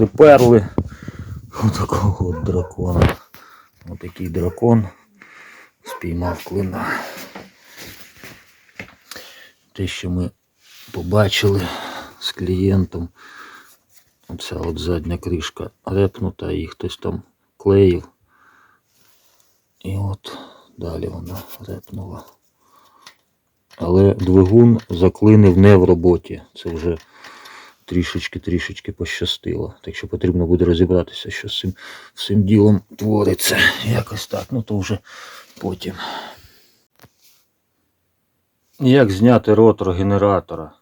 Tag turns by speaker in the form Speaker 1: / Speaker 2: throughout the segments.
Speaker 1: приперли отакого от дракона. Отакий дракон спіймав клина. Те, що ми побачили з клієнтом, оця от задня кришка репнута, її хтось там клеїв. І от далі вона репнула. Але двигун заклинив не в роботі. Це вже трішечки-трішечки пощастило. Так що потрібно буде розібратися, що з цим, цим ділом твориться. Якось так, ну то вже потім. Як зняти ротор генератора?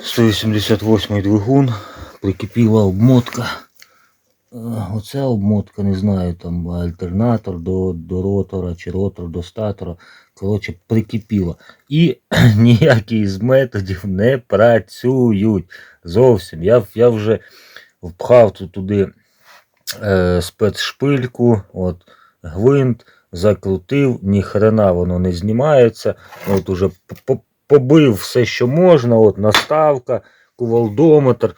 Speaker 1: 188 двигун, прикипіла обмотка. Оця обмотка, не знаю, там альтернатор до, до ротора чи ротор до статора. Коротше, прикипіла. І ніякий з методів не працюють. Зовсім. Я, я вже впхав туди е, спецшпильку, от, гвинт, закрутив, ні хрена воно не знімається. От уже побив все, що можна, от наставка, кувалдометр.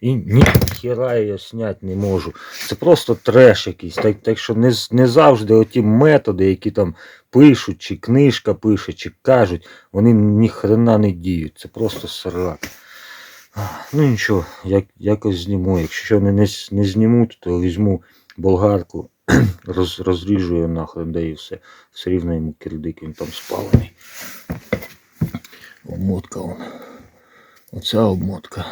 Speaker 1: І ніхіра я зняти не можу. Це просто треш якийсь. Так, так що не, не завжди оті методи, які там пишуть, чи книжка пише, чи кажуть, вони ніхрена не діють. Це просто срак. Ну нічого, як, якось зніму. Якщо не, не, не зніму, то візьму болгарку, роз, розріжу його нахрен, да і все. Все рівно йому кирдик, він там спалений. Обмотка. Оця обмотка.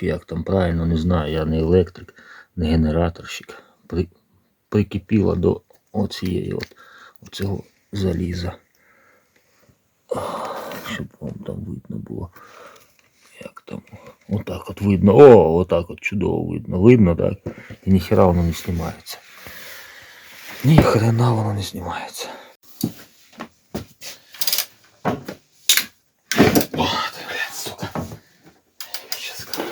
Speaker 1: Чи як там правильно, не знаю. Я не електрик, не генераторщик. При, прикипіла до оцієї от, оцього заліза. Щоб вам там видно було. Як там. Отак от видно. О, отак от чудово видно. Видно, так? І ніхера воно не знімається. Ні хрена воно не знімається. О, ти, блядь, сука. Щас скажу.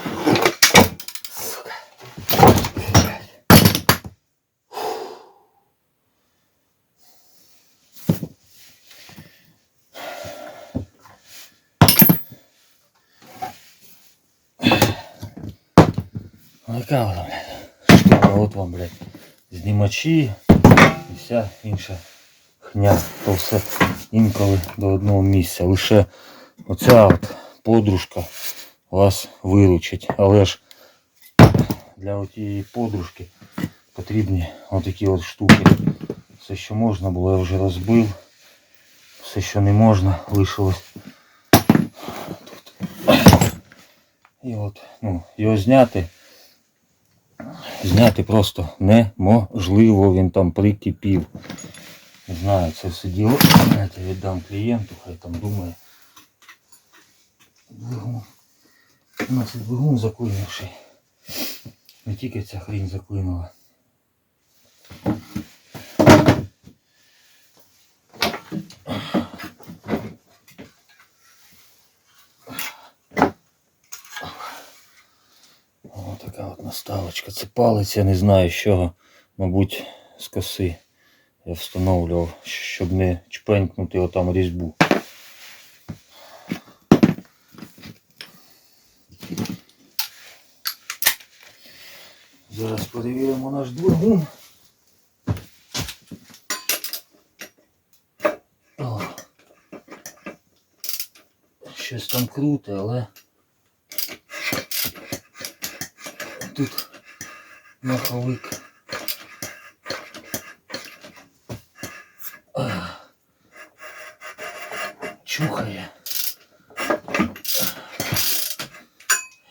Speaker 1: Сука. Блядь. Вона, блядь? От вам, блядь, знімачі і вся інша хня. То все інколи до одного місця. Лише оця от подружка вас виручить. Але ж для тієї подружки потрібні отакі от штуки. Все, що можна було, я вже розбив. Все, що не можна, лишилось. І от, ну, його зняти. Зняти просто неможливо, він там прикипів. Не знаю, це все діло. Знаєте, віддам клієнту, хай там думає. Двигун. У нас двигун заклинивший. Не тільки ця хрінь заклинула. О, наставочка. Це палець, я не знаю з чого. Мабуть, з коси я встановлював, щоб не чпенькнути отам різьбу. Зараз перевіримо наш двигун. Щось там круте, але тут маховик. Чухає.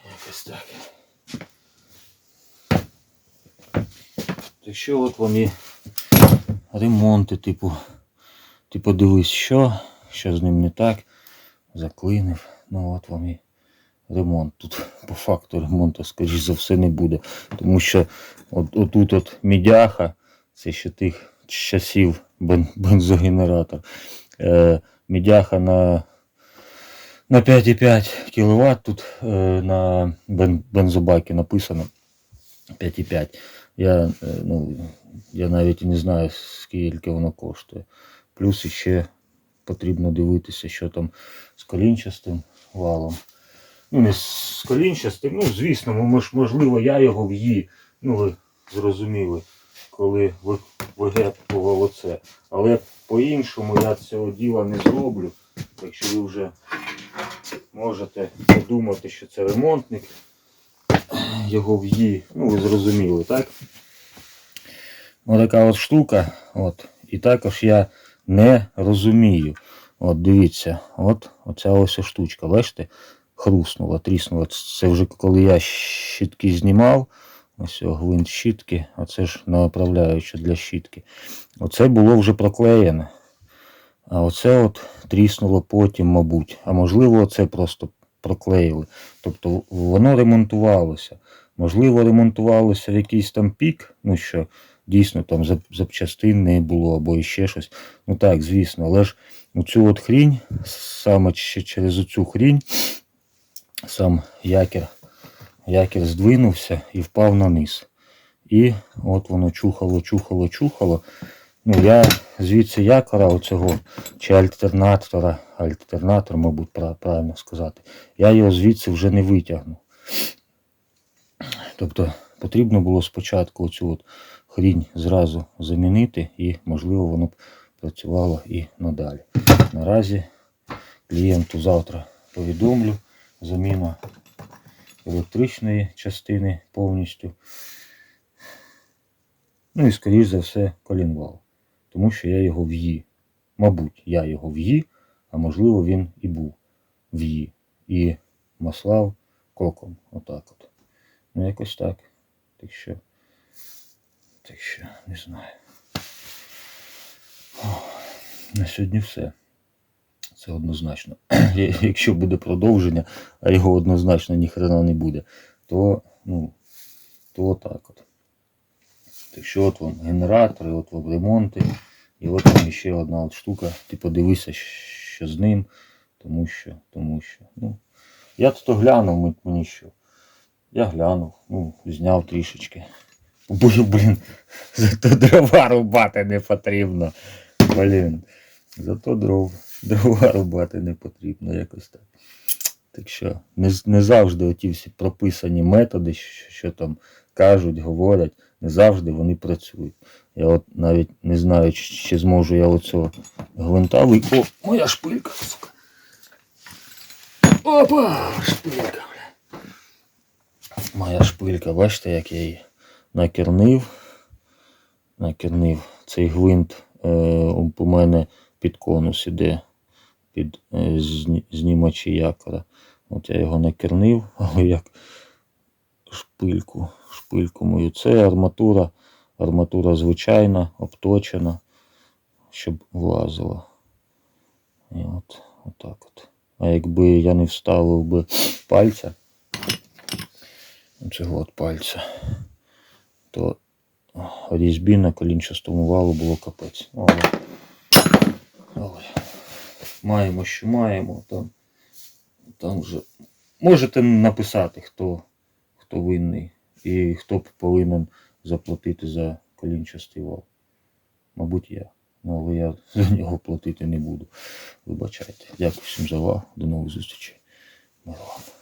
Speaker 1: Якось так. Так що от вам і ремонти, типу. Ти подивись, що, що з ним не так. Заклинив. Ну от вам і ремонт. Тут по факту ремонту, скоріш за все, не буде. Тому що от, отут от мідяха, це ще тих часів бен, бензогенератор. Е, мідяха на, на 5,5 кВт. Тут е, на бен, бензобакі написано 5,5. Я, е, ну, я навіть не знаю, скільки воно коштує. Плюс ще потрібно дивитися, що там з колінчастим валом. Ну не з колінчастим, ну звісно, мож, можливо, я його в'ї, ну ви зрозуміли, коли ви- вигепував оце. Але по-іншому я цього діла не зроблю. Якщо ви вже можете подумати, що це ремонтник, його в'ї, ну ви зрозуміли, так? Ось така от штука. От. І також я не розумію. От дивіться, от оця ось штучка, бачите, хруснула, тріснула. Це вже коли я щітки знімав. Ось гвинт щітки, а це ж направляюча для щітки. Оце було вже проклеєне. А оце от тріснуло потім, мабуть. А можливо, це просто проклеїли. Тобто воно ремонтувалося. Можливо, ремонтувалося в якийсь там пік, ну що дійсно там запчастин не було або іще щось. Ну так, звісно, але ж оцю от хрінь, саме через оцю хрінь, сам якір, якір здвинувся і впав на низ. І от воно чухало, чухало, чухало. Ну, я звідси якора оцього, чи альтернатора, альтернатор, мабуть, правильно сказати, я його звідси вже не витягну. Тобто потрібно було спочатку оцю от хрінь зразу замінити і, можливо, воно б працювало і надалі. Наразі клієнту завтра повідомлю заміна електричної частини повністю. Ну і, скоріш за все, колінвал. Тому що я його в'ї. Мабуть, я його в'ї, а можливо він і був в'ї. І маслав коком. Отак от. Ну, якось так. Так що. Так що, не знаю. На сьогодні все. Це однозначно. Якщо буде продовження, а його однозначно ніхрена не буде, то, ну, то отак от. Так що от вам генератори, от вам ремонти. І от там ще одна от штука. Ти подивися, що з ним. Тому що, тому що. Ну, я тут глянув, мені що. Я глянув, ну, зняв трішечки. Блін, блін, зато дрова рубати не потрібно. Блін. Зато дров, дрова рубати не потрібно якось так. Так що не, не завжди оті всі прописані методи, що, що там кажуть, говорять, не завжди вони працюють. Я от навіть не знаю, чи, чи зможу я оцього гвинта ви... О, моя шпилька, сука. Опа! Шпилька, бля. Моя шпилька, бачите, як я її накернив. Накернив цей гвинт е, у мене під конус іде, під е, зні- знімачі якора. От я його накернив, але як шпильку, шпильку мою. Це арматура, арматура звичайна, обточена, щоб влазила. І от, отак от. А якби я не вставив би пальця, цього от пальця, то різьбі на колінчастому валу було капець. Але, але маємо, що маємо. Там, там вже можете написати, хто, хто винний і хто повинен заплатити за колінчастий вал. Мабуть, я. Ну, але я за нього платити не буду. Вибачайте. Дякую всім за увагу. До нових зустрічей. Миру вам.